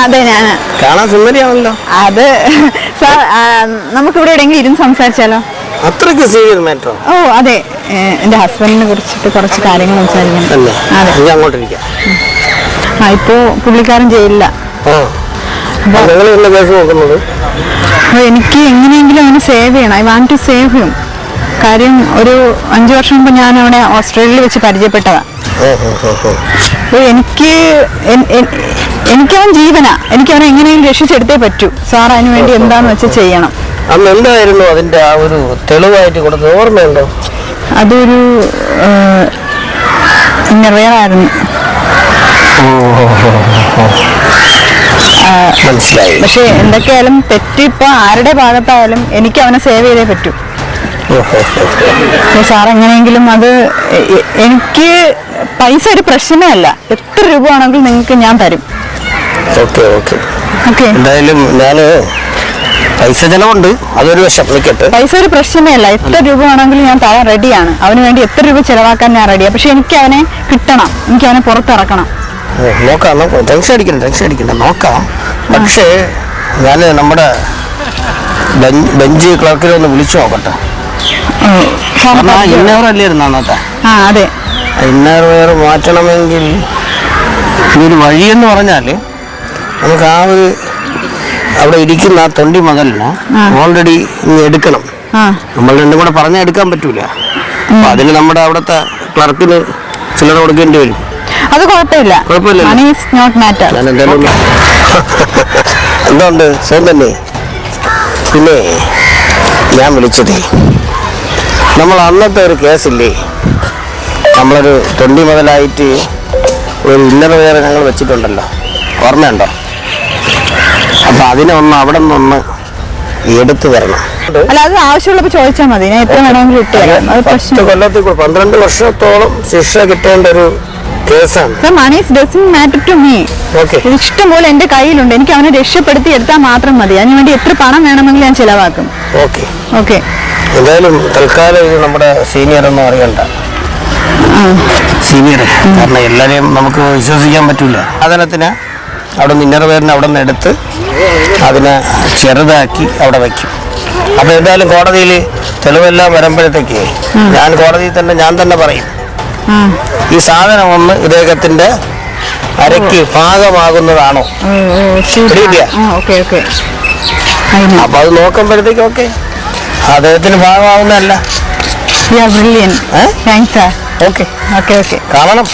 അതെ ഞാൻ കാണാൻ സുന്ദരിയാണല്ലോ. അത് സാർ നമുക്കിവിടെ എവിടെയെങ്കിലും ഇരുന്ന് സംസാരിച്ചാലോ? അത്രയ്ക്ക് സീരിയസ് മാറ്ററോ? ഓ അതെ. എന്റെ എന്റെ ഹസ്ബൻഡിനെ കുറിച്ചിട്ട് കുറച്ച് കാര്യങ്ങൾ സംസാരിക്കണം. അതെ. അങ്ങോട്ടിരിക്കാം. ആ ഇപ്പോ പുള്ളിക്കാരൻ ജയിലില്ല നോക്കുന്നത്? എനിക്ക് എങ്ങനെയെങ്കിലും അവനെ സേവ് ചെയ്യണം. I want to save him. കാര്യം ഒരു അഞ്ചു വർഷം മുമ്പ് ഞാൻ അവിടെ ഓസ്ട്രേലിയയിൽ വെച്ച് പരിചയപ്പെട്ടതാ. ഓ ഓ ഓ ഓ എനിക്ക് എനിക്കവൻ ജീവന. എനിക്കവനെ എങ്ങനെയും രക്ഷിച്ചെടുത്തേ പറ്റൂ. സാർ അതിനു വേണ്ടി എന്താന്ന് വെച്ച് ചെയ്യണം. അന്ന് എന്തായിരുന്നു അതിന്റെ ആ ഒരു തെളിവായിട്ട് കൊടുത്തത്? ഓർമ്മയുണ്ടോ? അതൊരു നിറവേറായിരുന്നു മനസ്സിലായി. പക്ഷെ എന്തൊക്കെയായാലും തെറ്റ് ഇപ്പൊ ആരുടെ ഭാഗത്തായാലും എനിക്ക് അവനെ സേവ് ചെയ്തേ പറ്റൂ. സാർ എങ്ങനെയെങ്കിലും അത് എനിക്ക് പൈസ ഒരു പ്രശ്നമേ അല്ല. എത്ര രൂപ ആണെങ്കിലും നിങ്ങൾക്ക് ഞാൻ തരും. Okay okay. ഓക്കെ. എന്തായാലും ഞാൻ പൈസ ചെലവുണ്ട്. അതൊരു വശം നിൽക്കട്ടെ പൈസ ഒരു പ്രശ്നമേ അല്ല എത്ര രൂപ വേണമെങ്കിലും ഞാൻ തരാൻ റെഡിയാണ്. അവന് വേണ്ടി എത്ര രൂപ ചെലവാക്കാൻ ഞാൻ റെഡിയാണ് പക്ഷെ എനിക്ക് അവനെ കിട്ടണം. എനിക്ക് അവനെ പുറത്തിറക്കണം. ഓ, നോക്കാം. നോക്കാം ടെൻഷൻ അടിക്കണ്ട ടെൻഷൻ അടിക്കണ്ട നോക്കാം. പക്ഷേ ഞാൻ നമ്മുടെ ബെഞ്ച് ബെഞ്ച് ക്ലർക്കിനെ ഒന്ന് വിളിച്ചു നോക്കട്ടെ. സാർ കാരണം ആ ഇന്നവർ അല്ലായിരുന്നു അന്നത്തെ? ആ അതെ. ഇന്നർ വെയർ മാറ്റണമെങ്കിൽ ഇതൊരു വഴിയെന്ന് പറഞ്ഞാൽ നമുക്ക് ആ ഒരു അവിടെ ഇരിക്കുന്ന ആ തൊണ്ടി മകലിന് ഓൾറെഡി എടുക്കണം. നമ്മൾ രണ്ടും കൂടെ പറഞ്ഞാൽ എടുക്കാൻ പറ്റൂല. അപ്പൊ അതിന് നമ്മുടെ അവിടുത്തെ ക്ലർക്കിന് ചിലർ കൊടുക്കേണ്ടി വരും. അത് കുഴപ്പമില്ല. എന്തോണ്ട്? സ്വയം തന്നെ. പിന്നെ ഞാൻ വിളിച്ചതേ നമ്മൾ അന്നത്തെ ഒരു കേസില്ലേ? നമ്മളൊരു തൊണ്ടി മുതലായിട്ട് ഒരു ഇന്നർ വേറെ ഞങ്ങൾ വെച്ചിട്ടുണ്ടല്ലോ. ഓർമ്മയുണ്ടോ? അപ്പൊ അതിനെ ഒന്ന് അവിടെ നിന്നൊന്ന് എടുത്തു തരണം. അല്ല അത് ആവശ്യമുള്ളപ്പോ ചോദിച്ചാൽ മതി. ഞാൻ എത്ര വേണമെങ്കിലും ഇട്ട് കൊല്ലത്തിൽ പന്ത്രണ്ട് വർഷത്തോളം ശിക്ഷ കിട്ടേണ്ട ഒരു മണി മാറ്റർ ടു മീ ഇഷ്ടം പോലെ എന്റെ കയ്യിലുണ്ട്. എനിക്ക് അവനെ രക്ഷപ്പെടുത്തി എടുത്താൽ മാത്രം മതി. അതിന് വേണ്ടി എത്ര പണം വേണമെങ്കിലും ഞാൻ ചിലവാക്കും. ഓക്കെ എന്തായാലും തൽക്കാലം ഇത് നമ്മുടെ സീനിയർ ഒന്നും അറിയണ്ട. സീനിയർ കാരണം എല്ലാരെയും നമുക്ക് വിശ്വസിക്കാൻ പറ്റൂല. സാധനത്തിന് അവിടെ നിന്ന് ഇന്നർവെയറിന് അവിടെ നിന്ന് എടുത്ത് അതിനെ ചെറുതാക്കി അവിടെ വയ്ക്കും. അപ്പൊ എന്തായാലും കോടതിയിൽ തെളിവെല്ലാം വരുമ്പോഴത്തേക്ക് ഞാൻ കോടതിയിൽ തന്നെ ഞാൻ തന്നെ പറയും. ഈ സാധനം ഒന്ന് ഇദ്ദേഹത്തിന്റെ അരയ്ക്ക് ഭാഗമാകുന്നതാണോ? അപ്പൊ അത് നോക്കുമ്പോഴത്തേക്ക് ഓക്കെ. അദ്ദേഹത്തിന് ഓക്കെ. കാണണം.